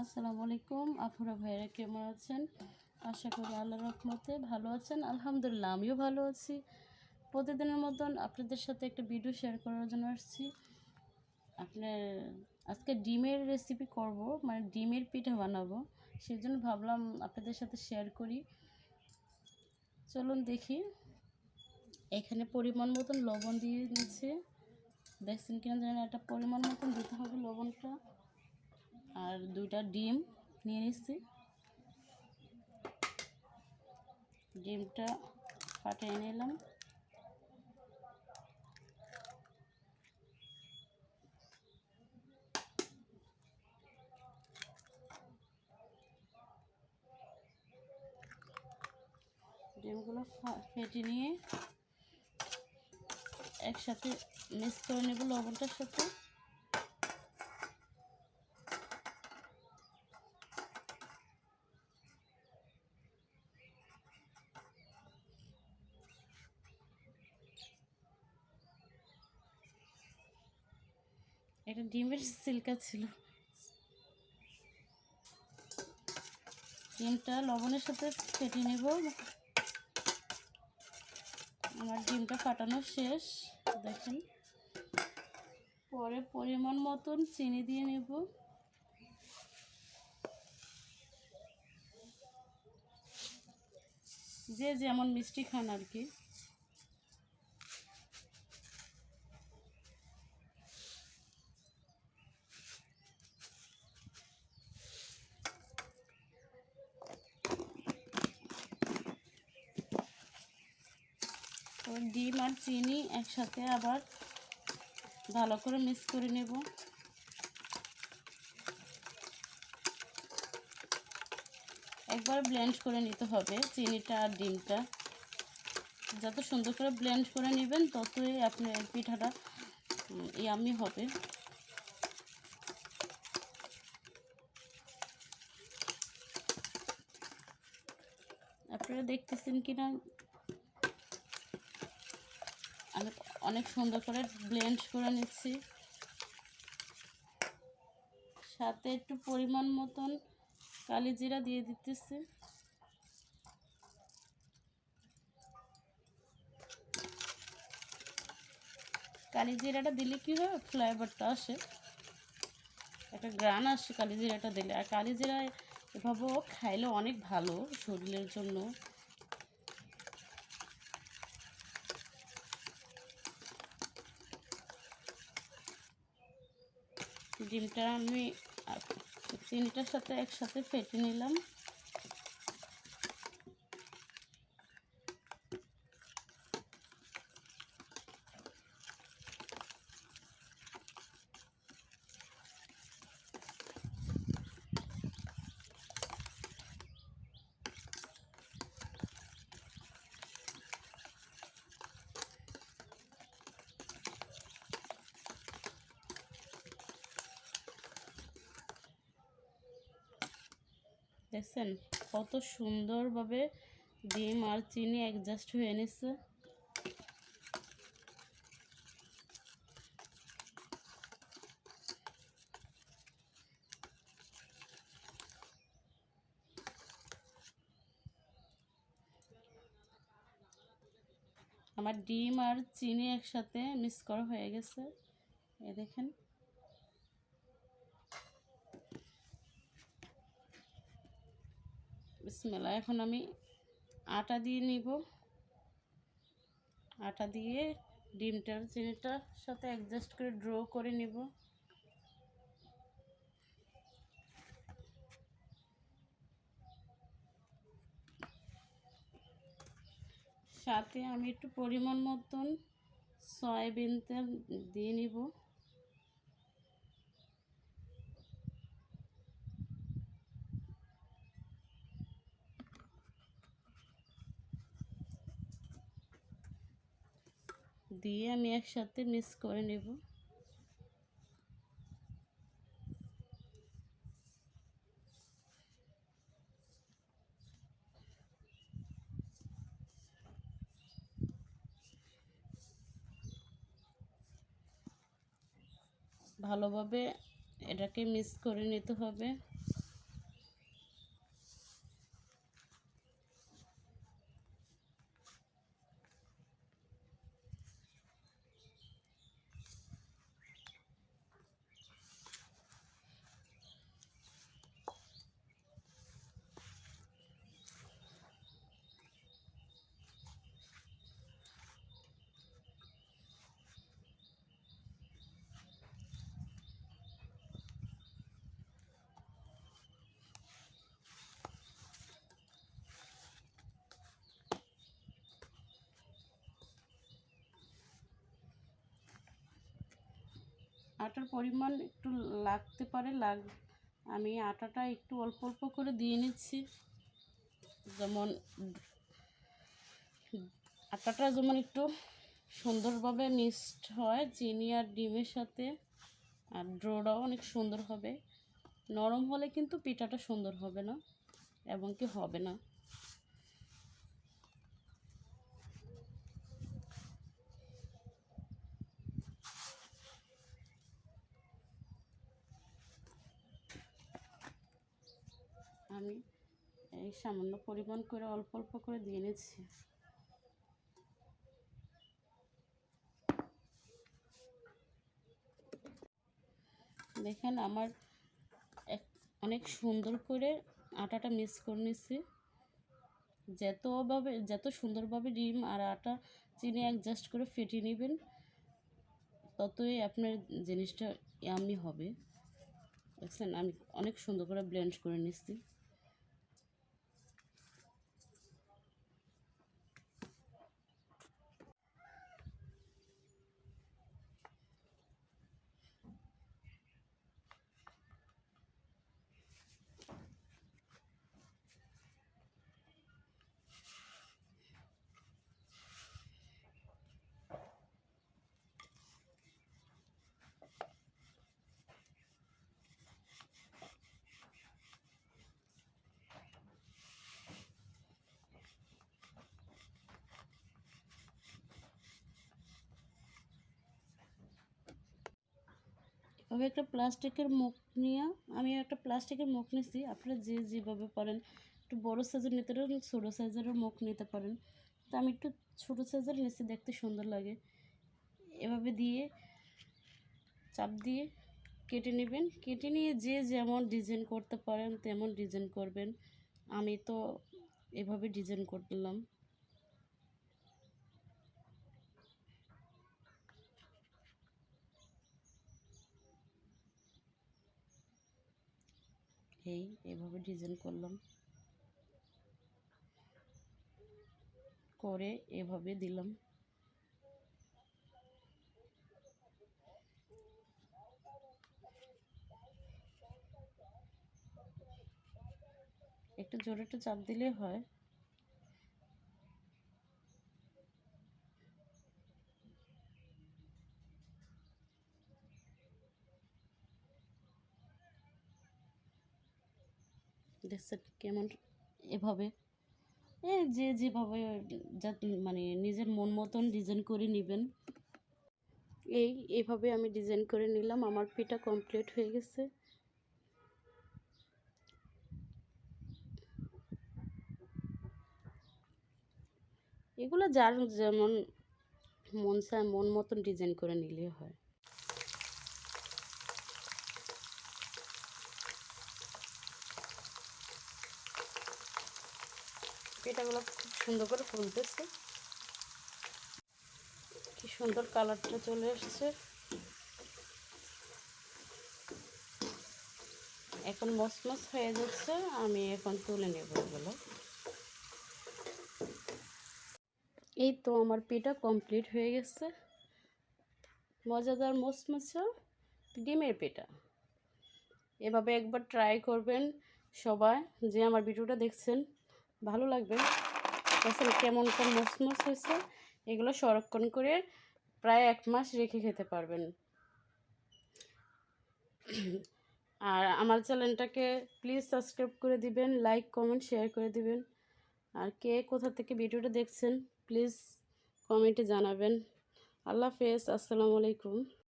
আসসালামু আলাইকুম। আপুরা ভাইরা কেমন আছেন? আশা করি আল্লাহ রহমতে ভালো আছেন। আলহামদুলিল্লাহ, আমিও ভালো আছি। প্রতিদিনের মতন আপনাদের সাথে একটা ভিডিও শেয়ার করার জন্য আসছি। আপনার আজকে ডিমের রেসিপি করব মানে ডিমের পিঠা বানাবো। সেই জন্য ভাবলাম আপনাদের সাথে শেয়ার করি। চলুন দেখি। এখানে পরিমাণ মতন লবণ দিয়ে নিচ্ছে। দেখছেন কিনা জানেন একটা পরিমাণ মতন দিতে হবে লবণটা। আর দুইটা ডিম নিয়ে নিচ্ছি। ডিমটা ফাটিয়ে নিলাম। ডিমগুলো ফেটে নিয়ে একসাথে মিক্স করে নেব লবণটার সাথে। ডিমের সিল্কা ছিল। ডিমটা লবণের সাথে ফেটে নেব। আমার ডিমটা ফাটানো শেষ। দেখেন। পরে পরিমাণ মতন চিনি দিয়ে নেব। যে যেমন মিষ্টি খান আর কি। তো ডিম আর চিনি একসাথে আবার ভালো করে মিক্স করে নেব। একবার ব্লেন্ড করে নিতে হবে চিনিটা আর ডিমটা। যত সুন্দর করে ব্লেন্ড করে নেবেন ততই আপনার পিঠাটা ইয়ামি হবে। আপনারা দেখতেছেন কিনা আমি অনেক সুন্দর করে ব্লেন্ড করে নিচ্ছি। সাথে একটু পরিমাণ মতন কালি জিরা দিয়ে দিতেছি। কালি জিরাটা দিলে কি হয়? ফ্লেভারটা আসে। একটা গ্রান আসে কালি জিরাটা দিলে। আর কালি জিরা এভাবেও খাইলে অনেক ভালো শরীরের জন্য। ডিমটা আমি চিনিটার সাথে একসাথে ফেটে নিলাম। দেখছেন? কত সুন্দরভাবে ডিম আর চিনি অ্যাডজাস্ট হয়ে নিচ্ছে। আমার ডিম আর চিনি একসাথে মিক্স করা হয়ে গেছে। এ দেখেন। বিসমেলা এখন আমি আটা দিয়ে নিব। আটা দিয়ে ডিমটার চিনিটার সাথে অ্যাডজাস্ট করে ড্র করে নিব। সাথে আমি একটু পরিমাণ মতন সয়াবিন তেল দিয়ে নিব। দিয়ে আমি একসাথে মিক্স করে নেব। ভালোভাবে এটাকে মিক্স করে নিতে হবে। আটার পরিমাণ একটু লাগতে পারে, লাগ, আমি আটাটা একটু অল্প অল্প করে দিয়ে নিচ্ছি। যেমন আটাটা যেমন একটু সুন্দরভাবে মিক্সড হয়, চিনি আর ডিমের সাথে, আর ড্রোটাও অনেক সুন্দর হবে। নরম হলে কিন্তু পিঠাটা সুন্দর হবে না এবং কি হবে না। আমি এই সামান্য পরিমাণ করে অল্প অল্প করে দিয়ে নিচ্ছি। দেখেন আমার অনেক সুন্দর করে আটাটা মিক্স করে নিচ্ছি। যতভাবে যত সুন্দরভাবে ডিম আর আটা চিনি অ্যাডজাস্ট করে ফেটিয়ে নেবেন, ততই আপনার জিনিসটা ইয়ামি হবে। দেখছেন, আমি অনেক সুন্দর করে ব্লেন্ড করে নিচ্ছি। এভাবে একটা প্লাস্টিকের মুখ নিয়ে, আমি একটা প্লাস্টিকের মুখ নিছি। আপনারা যে যেভাবে পারেন, একটু বড়ো সাইজের নিতে পারেন, ছোটো সাইজেরও মুখ নিতে পারেন। তো আমি একটু ছোটো সাইজের নিচ্ছি দেখতে সুন্দর লাগে। এভাবে দিয়ে চাপ দিয়ে কেটে নেবেন। কেটে নিয়ে যে যেমন ডিজাইন করতে পারেন, তেমন ডিজাইন করবেন। আমি তো এভাবে ডিজাইন করলাম। এই এভাবে ডিজাইন করলাম। করে এভাবে দিলাম। একটু জোরে একটু চাপ দিলেই হয়। দেখছেন কেমন এভাবে। যে যেভাবে যা মানে নিজের মন মতন ডিজাইন করে নেবেন। এই, এভাবে আমি ডিজাইন করে নিলাম, আমার পিঠা কমপ্লিট হয়ে গেছে। এগুলো যার যেমন মন চায়, মন মতন ডিজাইন করে নিলে হয়। পিঠাগুলো খুব সুন্দর করে ফুলতেছে। কি সুন্দর কালারটা চলে এসছে। এখন মসমস হয়ে যাচ্ছে, আমি এখন তুলে নেব এগুলো। এই তো আমার পিঠা কমপ্লিট হয়ে গেছে। মজাদার মসমসা ডিমের পিঠা এভাবে একবার ট্রাই করবেন সবাই যে আমার ভিডিওটা দেখছেন। ভালো লাগবে। দেখছেন কেমন কেমন মসমস হয়েছে। এগুলো সংরক্ষণ করে প্রায় এক মাস রেখে খেতে পারবেন। আর আমার চ্যানেলটাকে প্লিজ সাবস্ক্রাইব করে দিবেন, লাইক, কমেন্ট, শেয়ার করে দিবেন। আর কে কোথা থেকে ভিডিওটা দেখছেন, প্লিজ কমেন্টে জানাবেন। আল্লাহ হাফেজ, আসসালামু আলাইকুম।